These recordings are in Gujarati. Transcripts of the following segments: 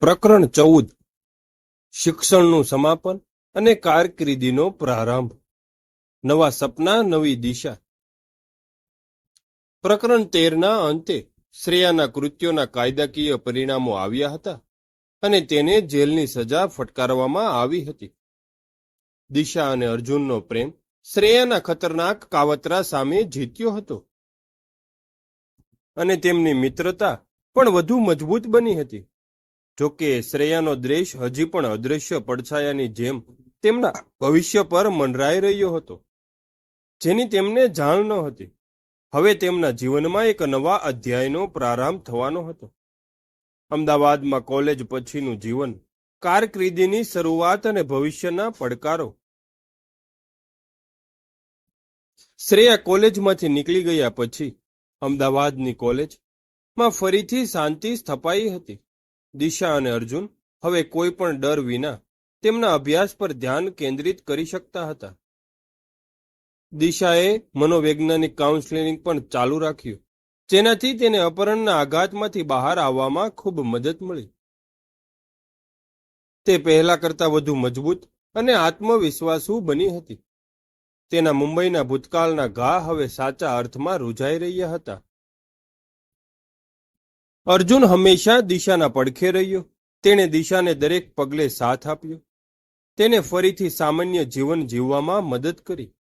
પ્રકરણ ચૌદ. શિક્ષણનું સમાપન અને કારકિર્દીનો પ્રારંભ. નવા સપના, નવી દિશા. પ્રકરણ તેરના અંતે શ્રેયાના કૃત્યોના કાયદાકીય પરિણામો આવ્યા હતા અને તેને જેલની સજા ફટકારવામાં આવી હતી. દિશા અને અર્જુનનો પ્રેમ શ્રેયાના ખતરનાક કાવતરા સામે જીત્યો હતો. અને તેમની મિત્રતા પણ વધુ મજબૂત બની હતી. જોકે શ્રેયાનો દ્રેશ હજી પણ અદૃશ્ય પડછાયાની જેમ તેમના ભવિષ્ય પર મંડરાઈ રહ્યો હતો, જેની તેમને જાણ ન હતી. હવે તેમના જીવનમાં એક નવા અધ્યાયનો પ્રારંભ થવાનો હતો. અમદાવાદમાં કોલેજ પછીનું જીવન, કારકિર્દીની શરૂઆત અને ભવિષ્યના પડકારો. શ્રેયા કોલેજમાંથી નીકળી ગયા પછી અમદાવાદની કોલેજમાં ફરીથી શાંતિ સ્થપાઈ હતી. દિશા અને અર્જુન હવે કોઈ પણ ડર વિના તેમના અભ્યાસ પર ધ્યાન કેન્દ્રિત કરી શકતા હતા. દિશાએ મનોવૈજ્ઞાનિક કાઉન્સેલિંગ પણ ચાલુ રાખ્યું, જેનાથી તેને અપહરણના આઘાતમાંથી બહાર આવવામાં ખૂબ મદદ મળી. તે પહેલા કરતા વધુ મજબૂત અને આત્મવિશ્વાસુ બની હતી. તેના મુંબઈના ભૂતકાળના ઘા હવે સાચા અર્થમાં રૂઝાઈ રહ્યા હતા. અર્જુન હંમેશા દિશાના પડખે રહ્યો. તેણે દિશાને દરેક પગલે સાથ આપ્યો. તેને ફરીથી સામાન્ય જીવન જીવવામાં મદદ કરી.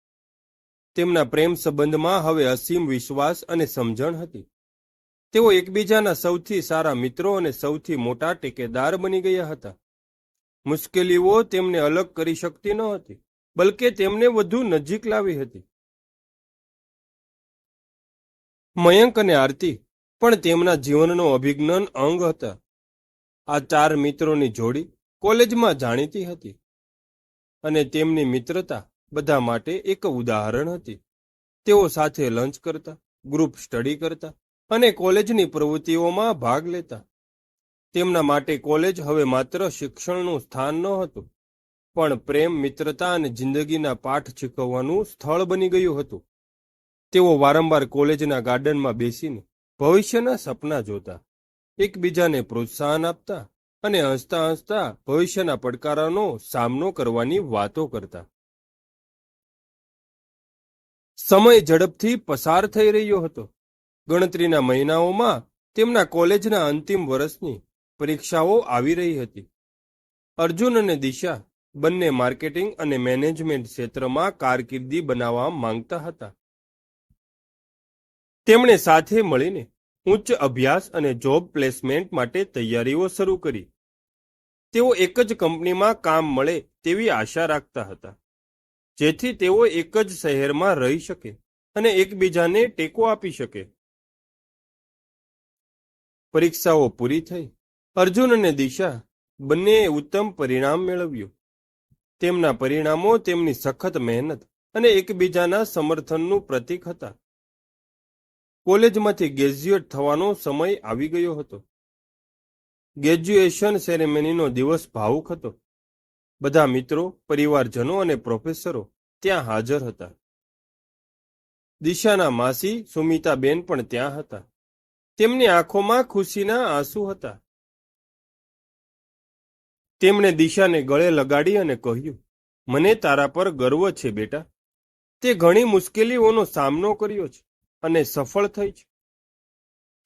તેમના પ્રેમ સંબંધમાં હવે અસીમ વિશ્વાસ અને સમજણ હતી. તેઓ એકબીજાના સૌથી સારા મિત્રો અને સૌથી મોટા ટેકેદાર બની ગયા હતા. મુશ્કેલીઓ તેમને અલગ કરી શકતી ન હતી, બલકે તેમને વધુ નજીક લાવી હતી. મયંક અને આરતી પણ તેમના જીવનનો અભિજ્ઞાન અંગ હતા. આ ચાર મિત્રોની જોડી કોલેજમાં જાણીતી હતી અને તેમની મિત્રતા બધા માટે એક ઉદાહરણ હતી. તેઓ સાથે લંચ કરતા, ગ્રુપ સ્ટડી કરતા અને કોલેજની પ્રવૃત્તિઓમાં ભાગ લેતા. તેમના માટે કોલેજ હવે માત્ર શિક્ષણનું સ્થાન ન હતું પણ પ્રેમ, મિત્રતા અને જિંદગીના પાઠ શીખવવાનું સ્થળ બની ગયું હતું. તેઓ વારંવાર કોલેજના ગાર્ડનમાં બેસીને ભવિષ્યના સપના જોતા, એકબીજાને પ્રોત્સાહન આપતા અને હસતા હસતા ભવિષ્યના પડકારોનો સામનો કરવાની વાતો કરતા. સમય ઝડપથી પસાર થઈ રહ્યો હતો. ગણતરીના મહિનાઓમાં તેમના કોલેજના અંતિમ વર્ષની પરીક્ષાઓ આવી રહી હતી. અર્જુન અને દિશા બંને માર્કેટિંગ અને મેનેજમેન્ટ ક્ષેત્રમાં કારકિર્દી બનાવવા માંગતા હતા. તેમણે સાથે મળીને ઉચ્ચ અભ્યાસ અને જોબ પ્લેસમેન્ટ માટે તૈયારીઓ શરૂ કરી. તેઓ એક જ કંપનીમાં કામ મળે તેવી આશા રાખતા હતા. જેથી તેઓ એક જ શહેરમાં રહી શકે અને એકબીજાને ટેકો આપી શકે. પરીક્ષાઓ પૂરી થઈ. અર્જુન અને દિશા બંનેએ ઉત્તમ પરિણામ મેળવ્યું. તેમના પરિણામો તેમની સખત મહેનત અને એકબીજાના સમર્થનનું પ્રતીક હતા. કોલેજમાંથી ગ્રેજ્યુએટ થવાનો સમય આવી ગયો હતો. ગ્રેજ્યુએશન સેરેમનીનો દિવસ ભાવુક હતો. બધા મિત્રો, પરિવારજનો અને પ્રોફેસરો ત્યાં હાજર હતા. દિશાના માસી સુમિતાબેન પણ ત્યાં હતા. તેમની આંખોમાં ખુશીના આંસુ હતા. તેમણે દિશાને ગળે લગાડી અને કહ્યું, મને તારા પર ગર્વ છે બેટા. તે ઘણી મુશ્કેલીઓનો સામનો કર્યો છે. અને સફળ થઈ છે.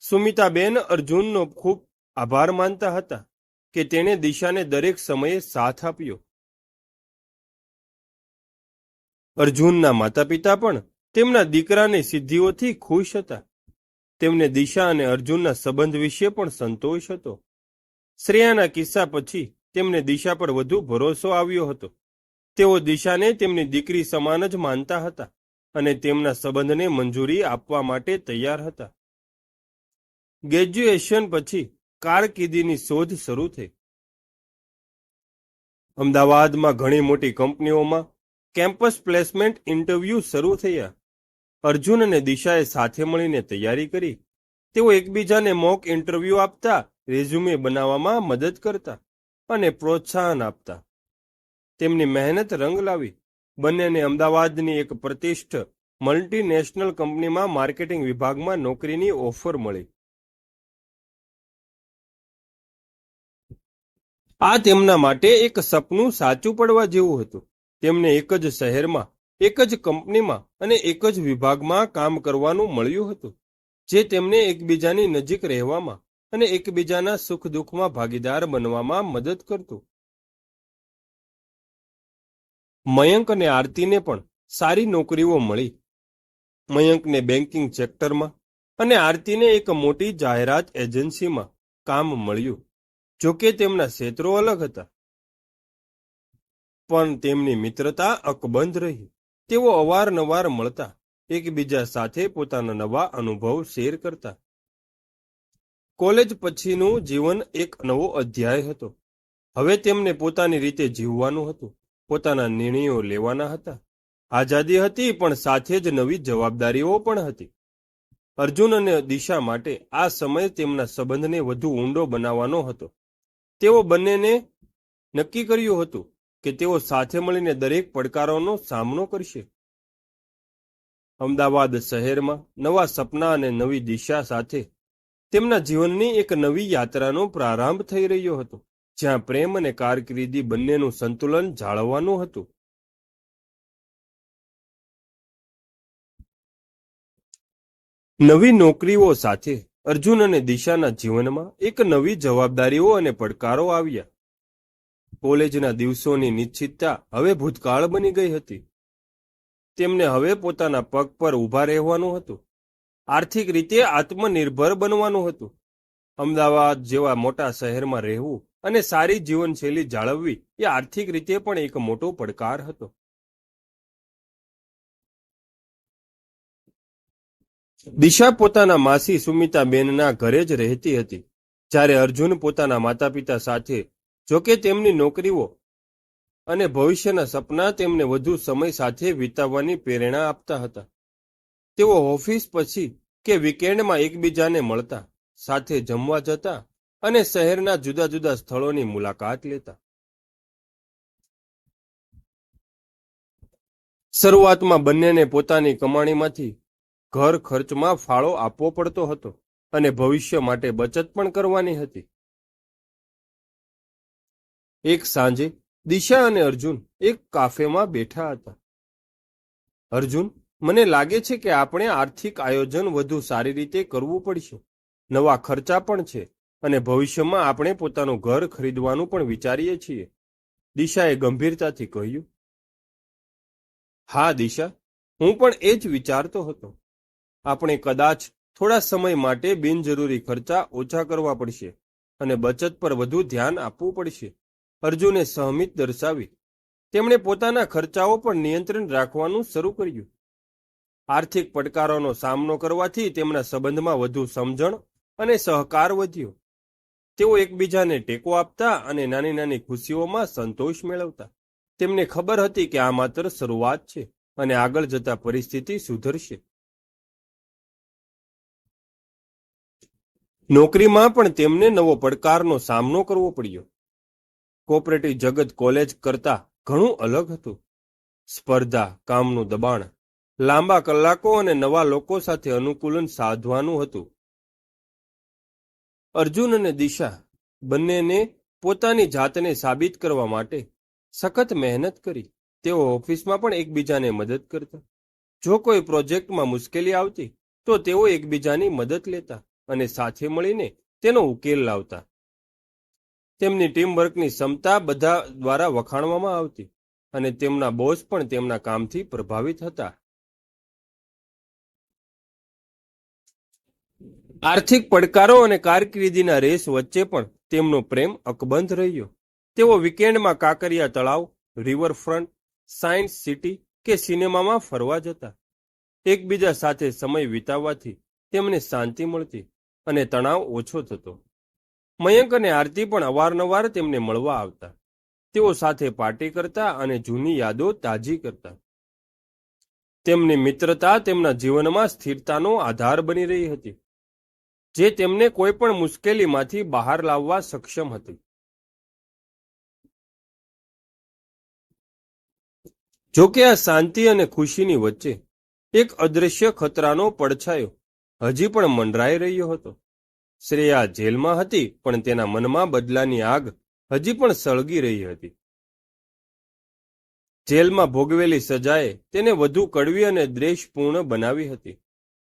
સુમિતાબેન અર્જુનનો ખૂબ આભાર માનતા હતા કે તેણે દિશાને દરેક સમયે સાથ આપ્યો. અર્જુનના માતા પિતા પણ તેમના દીકરાની સિદ્ધિઓથી ખુશ હતા. તેમને દિશા અને અર્જુનના સંબંધ વિશે પણ સંતોષ હતો. શ્રેયાના કિસ્સા પછી તેમને દિશા પર વધુ ભરોસો આવ્યો હતો. તેઓ દિશાને તેમની દીકરી સમાન જ માનતા હતા. અને તેમના સંબંધને મંજૂરી આપવા માટે તૈયાર હતા. ગ્રેજ્યુએશન પછી કારકિર્દીની શોધ શરૂ થઈ. અમદાવાદમાં ઘણી મોટી કંપનીઓમાં કેમ્પસ પ્લેસમેન્ટ ઇન્ટરવ્યૂ શરૂ થયા. અર્જુન અને દિશાએ સાથે મળીને તૈયારી કરી. તેઓ એકબીજાને મોક ઇન્ટરવ્યૂ આપતા, રેઝ્યુમે બનાવવામાં મદદ કરતા અને પ્રોત્સાહન આપતા. તેમની મહેનત રંગ લાવી. બંનેને અમદાવાદની એક પ્રતિષ્ઠ મલ્ટીનેશનલ કંપનીમાં માર્કેટિંગ વિભાગમાં નોકરીની ઓફર મળી. આ તેમના માટે એક સપનું સાચું પડવા જેવું હતું. તેમને એક જ શહેરમાં, એક જ કંપનીમાં અને એક જ વિભાગમાં કામ કરવાનું મળ્યું હતું, જે તેમને એકબીજાની નજીક રહેવામાં અને એકબીજાના સુખ દુઃખમાં ભાગીદાર બનવામાં મદદ કરતું. મયંક અને આરતીને પણ સારી નોકરીઓ મળી. મયંકને બેન્કિંગ સેક્ટરમાં અને આરતીને એક મોટી જાહેરાત એજન્સીમાં કામ મળ્યું, જોકે તેમના ક્ષેત્રો અલગ હતા. પણ તેમની મિત્રતા અકબંધ રહી. તેઓ અવારનવાર મળતા, એકબીજા સાથે પોતાના નવા અનુભવ શેર કરતા. કોલેજ પછીનું જીવન એક નવો અધ્યાય હતો. હવે તેમને પોતાની રીતે જીવવાનું હતું. પોતાના નિર્ણયો લેવાના હતા. આઝાદી હતી, પણ સાથે જ નવી જવાબદારીઓ પણ હતી. અર્જુન અને દિશા માટે આ સમય તેમના સંબંધને વધુ ઊંડો બનાવવાનો હતો. તેઓ બંનેને નક્કી કર્યું હતું કે તેઓ સાથે મળીને દરેક પડકારોનો સામનો કરશે. અમદાવાદ શહેરમાં નવા સપના અને નવી દિશા સાથે તેમના જીવનની એક નવી યાત્રાનો પ્રારંભ થઈ રહ્યો હતો. જ્યાં પ્રેમ અને કારકિર્દી બંનેનું સંતુલન જાળવવાનું હતું. નવી નોકરીઓ સાથે અર્જુન અને દિશાના જીવનમાં એક નવી જવાબદારીઓ અને પડકારો આવ્યા. કોલેજના દિવસોની નિશ્ચિતતા હવે ભૂતકાળ બની ગઈ હતી. તેમને હવે પોતાના પગ પર ઊભા રહેવાનું હતું. આર્થિક રીતે આત્મનિર્ભર બનવાનું હતું. અમદાવાદ જેવા મોટા શહેરમાં રહેવું અને સારી જીવનશૈલી જાળવવી એ આર્થિક રીતે પણ એક મોટો પડકાર હતો. દિશા પોતાના માસી સુમિતાબેનના ઘરે જ રહેતી હતી, જ્યારે અર્જુન પોતાના માતા પિતા સાથે, જોકે તેમની નોકરીઓ અને ભવિષ્યના સપના તેમને વધુ સમય સાથે વિતાવવાની પ્રેરણા આપતા હતા. તેઓ ઓફિસ પછી કે વીકેન્ડમાં એકબીજાને મળતા, સાથે જમવા જતા અને શહેરના જુદા જુદા સ્થળોની મુલાકાત લેતા. શરૂઆતમાં બંનેને પોતાની કમાણીમાંથી ઘર ખર્ચમાં ફાળો આપવો પડતો હતો અને ભવિષ્ય માટે બચત પણ કરવાની હતી. એક સાંજે દિશા અને અર્જુન એક કાફેમાં બેઠા હતા. અર્જુન, મને લાગે છે કે આપણે આર્થિક આયોજન વધુ સારી રીતે કરવું પડશે. નવા ખર્ચા પણ છે. અને ભવિષ્યમાં આપણે પોતાનું ઘર ખરીદવાનું પણ વિચારીએ છીએ. દિશાએ ગંભીરતાથી કહ્યું. હા, દિશા, હું પણ એ જ વિચારતો હતો. આપણે કદાચ થોડા સમય માટે બિનજરૂરી ખર્ચા ઓછા કરવા પડશે અને બચત પર વધુ ધ્યાન આપવું પડશે. અર્જુને સહમિત દર્શાવી, તેમણે પોતાના ખર્ચાઓ પર નિયંત્રણ રાખવાનું શરૂ કર્યું. આર્થિક પડકારોનો સામનો કરવાથી તેમના સંબંધમાં વધુ સમજણ અને સહકાર વધ્યો. તેઓ એકબીજાને ટેકો આપતા અને નાની નાની ખુશીઓમાં સંતોષ મેળવતા. તેમને ખબર હતી કે આ માત્ર શરૂઆત છે અને આગળ જતા પરિસ્થિતિ સુધરશે. નોકરીમાં પણ તેમને નવો પડકારનો સામનો કરવો પડ્યો. કોઓપરેટિવ જગત કોલેજ કરતા ઘણું અલગ હતું. સ્પર્ધા, કામનું દબાણ, લાંબા કલાકો અને નવા લોકો સાથે અનુકૂલન સાધવાનું હતું. અર્જુન અને દિશા બંનેને પોતાની જાતને સાબિત કરવા માટે સખત મહેનત કરી. તેઓ ઓફિસમાં પણ એકબીજાને મદદ કરતા. જો કોઈ પ્રોજેક્ટમાં મુશ્કેલી આવતી, તો તેઓ એકબીજાની મદદ લેતા અને સાથે મળીને તેનો ઉકેલ લાવતા. તેમની ટીમવર્કની ક્ષમતા બધા દ્વારા વખાણવામાં આવતી અને તેમના બોસ પણ તેમના કામથી પ્રભાવિત હતા. આર્થિક પડકારો અને કારકિર્દીના રેસ વચ્ચે પણ તેમનો પ્રેમ અકબંધ રહ્યો. તેઓ વીકેન્ડમાં કાંકરિયા તળાવ રિવરફ્રન્ટ સાયન્સ સિટી કે સિનેમામાં ફરવા જતા. એકબીજા સાથે સમય વિતાવવાથી તેમને શાંતિ મળતી અને તણાવ ઓછો થતો. મયંક અને આરતી પણ અવારનવાર તેમને મળવા આવતા. તેઓ સાથે પાર્ટી કરતા અને જૂની યાદો તાજી કરતા. તેમની મિત્રતા તેમના જીવનમાં સ્થિરતાનો આધાર બની રહી હતી. જે તેમને કોઈ પણ મુશ્કેલીમાંથી બહાર લાવવા સક્ષમ હતી. જોકે આ શાંતિ અને ખુશીની વચ્ચે એક અદ્રશ્ય ખતરાનો પડછાયો હજી પણ મંડરાઈ રહ્યો હતો. શ્રેયા જેલમાં હતી, પણ તેના મનમાં બદલાની આગ હજી પણ સળગી રહી હતી. જેલમાં ભોગવેલી સજાએ તેને વધુ કડવી અને દ્વેષપૂર્ણ બનાવી હતી.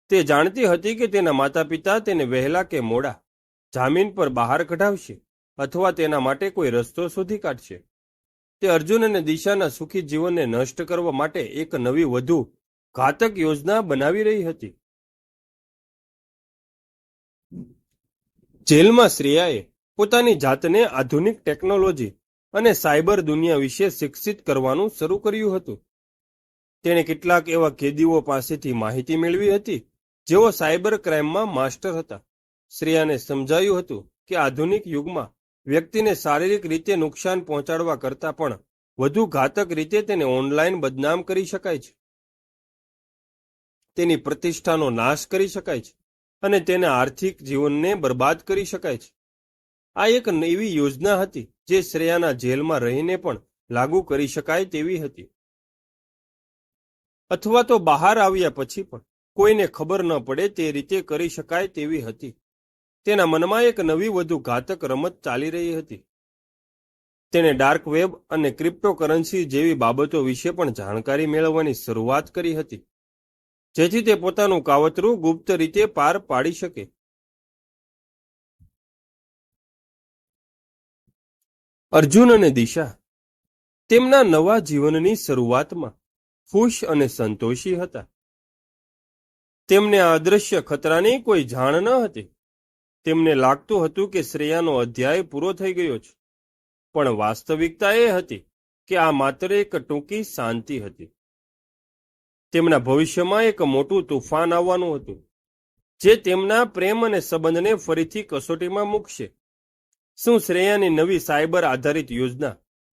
તે જાણતી હતી કે તેના માતા પિતા તેને વહેલા કે મોડા જામીન પર બહાર કઢાવશે અથવા તેના માટે કોઈ રસ્તો શોધી કાઢશે. તે અર્જુન અને દિશાના સુખી જીવનને નષ્ટ કરવા માટે એક નવી વધુ ઘાતક યોજના બનાવી રહી હતી. જેલમાં શ્રેયાએ પોતાની જાતને આધુનિક ટેકનોલોજી અને સાયબર દુનિયા વિશે શિક્ષિત કરવાનું શરૂ કર્યું હતું. તેણે કેટલાક એવા કેદીઓ પાસેથી માહિતી મેળવી હતી જેઓ સાયબર ક્રાઇમમાં માસ્ટર હતા. શ્રેયાને સમજાયું હતું કે આધુનિક યુગમાં વ્યક્તિને શારીરિક રીતે નુકસાન પહોંચાડવા કરતાં પણ વધુ ઘાતક રીતે તેને ઓનલાઈન બદનામ કરી શકાય છે. તેની પ્રતિષ્ઠાનો નાશ કરી શકાય છે અને તેના આર્થિક જીવનને બરબાદ કરી શકાય છે. આ એક એવી યોજના હતી જે શ્રેયાના જેલમાં રહીને પણ લાગુ કરી શકાય તેવી હતી. અથવા તો બહાર આવ્યા પછી પણ કોઈને ખબર ન પડે તે રીતે કરી શકાય તેવી હતી. તેના મનમાં એક નવી વધુ ઘાતક રમત ચાલી રહી હતી. તેણે ડાર્ક વેબ અને ક્રિપ્ટોકરન્સી જેવી બાબતો વિશે પણ જાણકારી મેળવવાની શરૂઆત કરી હતી, જેથી તે પોતાનું કાવતરું ગુપ્ત રીતે પાર પાડી શકે. અર્જુન અને દિશા, તેમના નવા જીવનની શરૂઆતમાં ખુશ અને સંતોષી હતા. તેમને આ અદ્રશ્ય ખતરાની કોઈ જાણ ન હતી. તેમને લાગતું હતું કે શ્રેયાનો અધ્યાય પૂરો થઈ ગયો છે. પણ વાસ્તવિકતા એ હતી કે આ માત્ર એક ટૂંકી શાંતિ હતી. તેમના ભવિષ્યમાં એક મોટું તુફાન આવવાનું હતું, જે તેમના પ્રેમ અને સંબંધને ફરીથી કસોટીમાં મૂકશે. શું શ્રેયાની નવી સાયબર આધારિત યોજના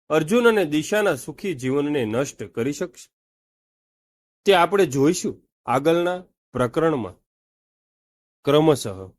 અર્જુન અને દિશાના સુખી જીવનને નષ્ટ કરી શકશે? તે આપણે જોઈશું આગળના પ્રકરણમાં. ક્રમશઃ.